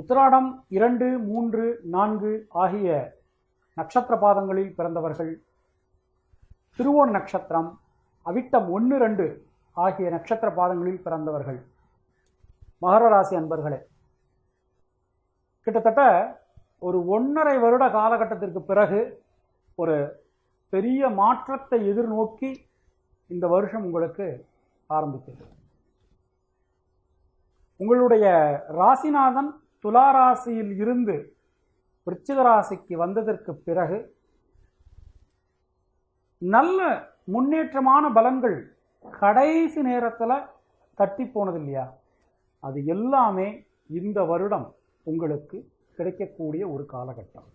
உத்திராடம் இரண்டு மூன்று நான்கு ஆகிய நட்சத்திர பாதங்களில் பிறந்தவர்கள். திருவோண நட்சத்திரம் அவிட்டம் ஒன்று ரெண்டு ஆகிய நட்சத்திர பாதங்களில் பிறந்தவர்கள். மகர ராசி அன்பர்களே கிட்டத்தட்ட ஒரு ஒன்றரை வருட காலகட்டத்திற்கு பிறகு ஒரு பெரிய மாற்றத்தை எதிர்நோக்கி இந்த வருஷம் உங்களுக்கு ஆரம்பித்தது. உங்களுடைய ராசிநாதன் துலா ராசியில் இருந்து விருச்சிகராசிக்கு வந்ததற்கு பிறகு நல்ல முன்னேற்றமான பலன்கள் கடைசி நேரத்தில் தட்டி போனது இல்லையா அது எல்லாமே இந்த வருடம் உங்களுக்கு கிடைக்கக்கூடிய ஒரு காலகட்டம்.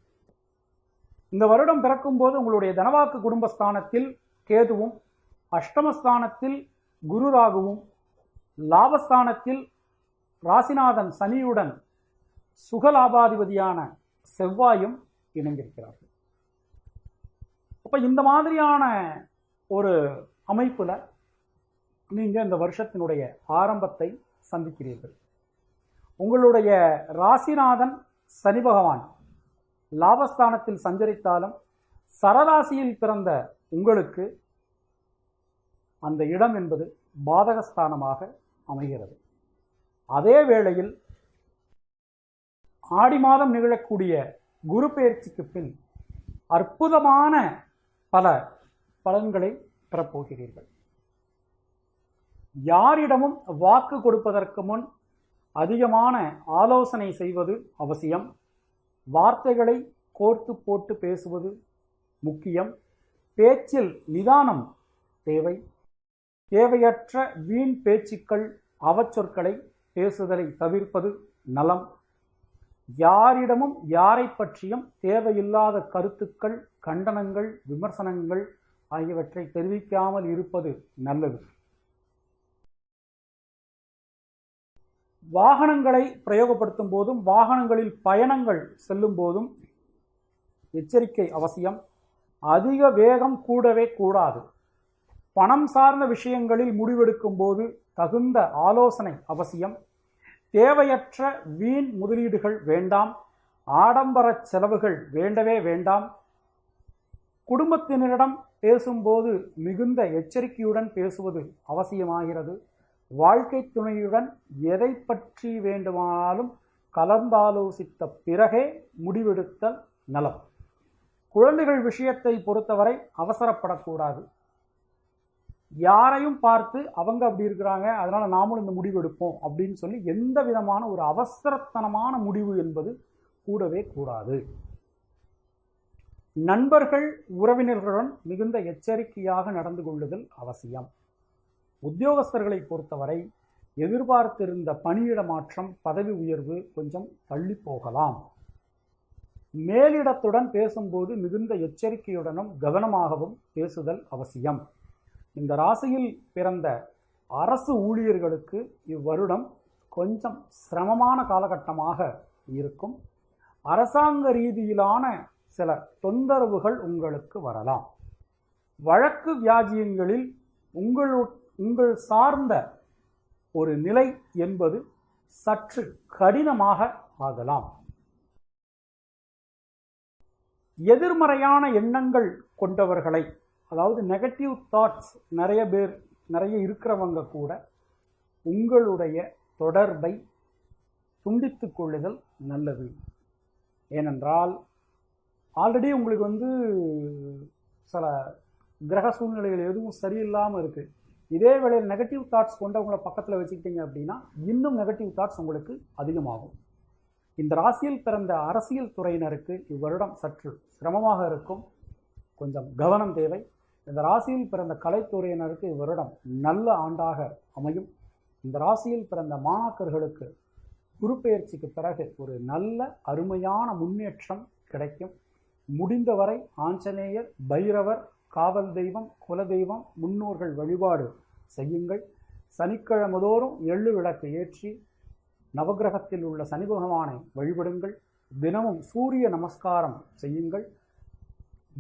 இந்த வருடம் பிறக்கும்போது உங்களுடைய தனவாக்கு குடும்பஸ்தானத்தில் கேதுவும் அஷ்டமஸ்தானத்தில் குரு ராகுவும் லாபஸ்தானத்தில் ராசிநாதன் சனியுடன் சுகலாபாதிபதியான செவ்வாயும் இணைந்திருக்கிறார்கள். அப்ப இந்த மாதிரியான ஒரு அமைப்புல நீங்க இந்த வருஷத்தினுடைய ஆரம்பத்தை சந்திக்கிறீர்கள். உங்களுடைய ராசிநாதன் சனி பகவான் லாபஸ்தானத்தில் சஞ்சரித்தாலும் சரராசியில் பிறந்த உங்களுக்கு அந்த இடம் என்பது பாதகஸ்தானமாக அமைகிறது. அதே வேளையில் ஆடி மாதம் நிகழக்கூடிய குரு பயிற்சிக்கு பின் அற்புதமான பல பலன்களை பெறப்போகிறீர்கள். யாரிடமும் வாக்கு கொடுப்பதற்கு முன் அதிகமான ஆலோசனை செய்வது அவசியம். வார்த்தைகளை கோர்த்து போட்டு பேசுவது முக்கியம். பேச்சில் நிதானம் தேவை. தேவையற்ற வீண் பேச்சுக்கள் அவச்சொற்களை பேசுதலை தவிர்ப்பது நலம். யாரிடமும் யாரை பற்றியும் தேவையில்லாத கருத்துக்கள் கண்டனங்கள் விமர்சனங்கள் ஆகியவற்றை தெரிவிக்காமல் இருப்பது நல்லது. வாகனங்களை பிரயோகப்படுத்தும் போதும் வாகனங்களில் பயணங்கள் செல்லும் போதும் எச்சரிக்கை அவசியம். அதிக வேகம் கூடவே கூடாது. பணம் சார்ந்த விஷயங்களில் முடிவெடுக்கும் போது தகுந்த ஆலோசனை அவசியம். தேவையற்ற வீண் முதலீடுகள் வேண்டாம் ஆடம்பர செலவுகள் வேண்டவே வேண்டாம். குடும்பத்தினரிடம் பேசும்போது மிகுந்த எச்சரிக்கையுடன் பேசுவது அவசியமாகிறது. வாழ்க்கை துணையுடன் எதை பற்றி வேண்டுமானாலும் கலந்தாலோசித்த பிறகே முடிவெடுத்தல் நலம். குழந்தைகள் விஷயத்தை பொறுத்தவரை அவசரப்படக்கூடாது. யாரையும் பார்த்து அவங்க அப்படி இருக்கிறாங்க அதனால நாமளும் இந்த முடிவு எடுப்போம் அப்படின்னு சொல்லி எந்த விதமான ஒரு அவசரத்தனமான முடிவு என்பது கூடவே கூடாது. நண்பர்கள் உறவினர்களுடன் மிகுந்த எச்சரிக்கையாக நடந்து கொள்ளுதல் அவசியம். உத்தியோகஸ்தர்களை பொறுத்தவரை எதிர்பார்த்திருந்த பணியிட மாற்றம் பதவி உயர்வு கொஞ்சம் தள்ளி போகலாம். மேலிடத்துடன் பேசும்போது மிகுந்த எச்சரிக்கையுடனும் கவனமாகவும் பேசுதல் அவசியம். இந்த ராசியில் பிறந்த அரசு ஊழியர்களுக்கு இவ்வருடம் கொஞ்சம் சிரமமான காலகட்டமாக இருக்கும். அரசாங்க ரீதியிலான சில தொந்தரவுகள் உங்களுக்கு வரலாம். வழக்கு வியாஜியங்களில் உங்கள் உங்கள் சார்ந்த ஒரு நிலை என்பது சற்று கடினமாக ஆகலாம். எதிர்மறையான எண்ணங்கள் கொண்டவர்களை அதாவது நெகட்டிவ் தாட்ஸ் நிறைய பேர் நிறைய இருக்கிறவங்க கூட உங்களுடைய தொடர்பை துண்டித்து கொள்ளுதல் நல்லது. ஏனென்றால் ஆல்ரெடி உங்களுக்கு வந்து சில கிரக சூழ்நிலைகள் எதுவும் சரியில்லாமல் இருக்குது இதே வேளையில் நெகட்டிவ் தாட்ஸ் கொண்டவங்களை பக்கத்தில் வச்சுக்கிட்டீங்க அப்படின்னா இன்னும் நெகட்டிவ் தாட்ஸ் உங்களுக்கு அதிகமாகும். இந்த ராசியில் பிறந்த அரசியல் துறையினருக்கு இவ்வருடம் சற்று சிரமமாக இருக்கும். கொஞ்சம் கவனம் தேவை. இந்த ராசியில் பிறந்த கலைத்துறையினருக்கு இவ்வருடம் நல்ல ஆண்டாக அமையும். இந்த ராசியில் பிறந்த மாணாக்கர்களுக்கு குருப்பெயர்ச்சிக்கு பிறகு ஒரு நல்ல அருமையான முன்னேற்றம் கிடைக்கும். முடிந்தவரை ஆஞ்சநேயர் பைரவர் காவல் தெய்வம் குலதெய்வம் முன்னோர்கள் வழிபாடு செய்யுங்கள். சனிக்கிழமதோறும் எள்ளு விளக்கு ஏற்றி நவகிரகத்தில் உள்ள சனி பகவானை வழிபடுங்கள். தினமும் சூரிய நமஸ்காரம் செய்யுங்கள்.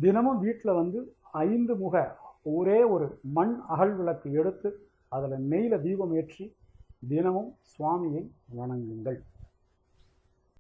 தினமும் வீட்டில் வந்து ஐந்து முக ஒரே ஒரு மண் அகல் விளக்கு எடுத்து அதில் நெய்யில் தீபம் ஏற்றி தினமும் சுவாமியை வணங்குங்கள்.